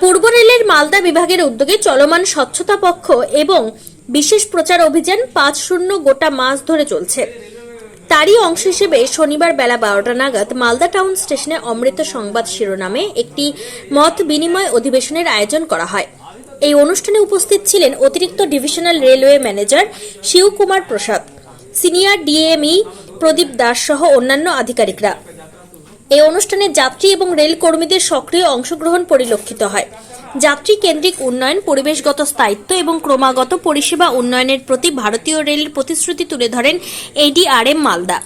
পূর্ব রেলের মালদা বিভাগের উদ্যোগে চলমান স্বচ্ছতা পক্ষ এবং বিশেষ প্রচার অভিযান পাঁচ শূন্য গোটা মাস ধরে চলছে। তারই অংশ হিসেবে শনিবার বেলা বারোটা নাগাদ মালদা টাউন স্টেশনে অমৃত সংবাদ শিরোনামে একটি মত বিনিময় অধিবেশনের আয়োজন করা হয়। এই অনুষ্ঠানে উপস্থিত ছিলেন অতিরিক্ত divisional railway manager Shivkumar Prasad, senior DME Pradip Das সহ অন্যান্য আধিকারিকরা। এই অনুষ্ঠানে যাত্রী এবং রেল কর্মীদের সক্রিয় অংশগ্রহণ পরিলক্ষিত হয়। যাত্রী কেন্দ্রিক উন্নয়ন, পরিবেশগত স্থায়িত্ব এবং ক্রমাগত পরিষেবা উন্নয়নের প্রতি ভারতীয় রেলের প্রতিশ্রুতি তুলে ধরেন এডিআরএম মালদা।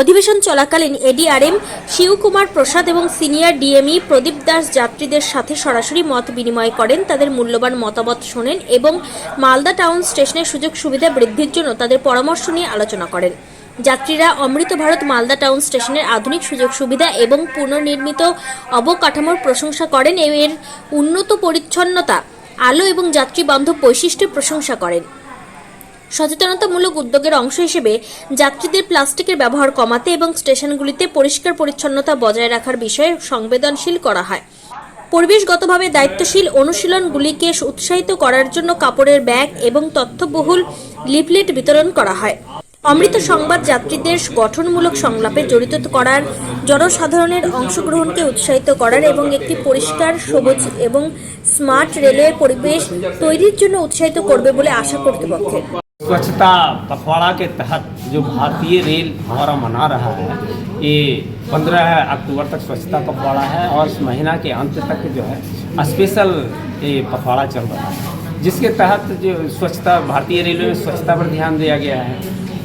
অধিবেশন চলাকালীন এডিআরএম শিবকুমার প্রসাদ এবং সিনিয়র ডিএমই প্রদীপ দাস যাত্রীদের সাথে সরাসরি মত বিনিময় করেন, তাদের মূল্যবান মতামত শোনেন এবং মালদা টাউন স্টেশনের সুযোগ সুবিধা বৃদ্ধির জন্য তাদের পরামর্শ নিয়ে আলোচনা করেন। যাত্রীরা অমৃত ভারত মালদা টাউন স্টেশনের আধুনিক সুযোগ সুবিধা এবং পুনর্নির্মিত অবকাঠামোর প্রশংসা করেন। এর উন্নত পরিচ্ছন্নতা, আলো এবং যাত্রী বান্ধব বৈশিষ্ট্যের প্রশংসা করেন। সচেতনতামূলক উদ্যোগের অংশ হিসেবে যাত্রীদের প্লাস্টিকের ব্যবহার কমাতে এবং স্টেশনগুলিতে পরিষ্কার পরিচ্ছন্নতা বজায় রাখার বিষয়ে সংবেদনশীল করা হয়। পরিবেশগতভাবে দায়িত্বশীল অনুশীলনগুলিকে উৎসাহিত করার জন্য কাপড়ের ব্যাগ এবং তথ্যবহুল লিফলেট বিতরণ করা হয়। অমৃত সংবাদ যাত্রীদের গঠনমূলক সংলাপে জড়িত করার জনসাধারণের অংশগ্রহণকে উৎসাহিত করার এবং একটি পরিষ্কার সবুজ এবং স্মার্ট রেলওয়ে পরিবেশ তৈরির জন্য উৎসাহিত করবে বলে আশা কর্তৃপক্ষের स्वच्छता पखवाड़ा के तहत जो भारतीय रेल हमारा मना रहा है ये 15 अक्टूबर तक स्वच्छता पखवाड़ा है और इस महीना के अंत तक जो है स्पेशल ये पखवाड़ा चल रहा है जिसके तहत जो स्वच्छता भारतीय रेलवे में स्वच्छता पर ध्यान दिया गया है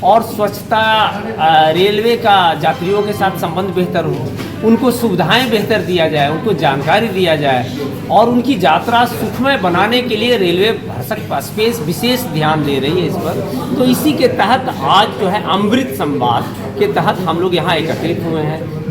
और स्वच्छता रेलवे का यात्रियों के साथ संबंध बेहतर हो, उनको सुविधाएँ बेहतर दिया जाए, उनको जानकारी दिया जाए, और उनकी यात्रा सुखमय बनाने के लिए रेलवे भरसक स्पेस, विशेष ध्यान दे रही है इस पर। तो इसी के तहत आज जो है अमृत संवाद के तहत हम लोग यहाँ एकत्रित हुए हैं।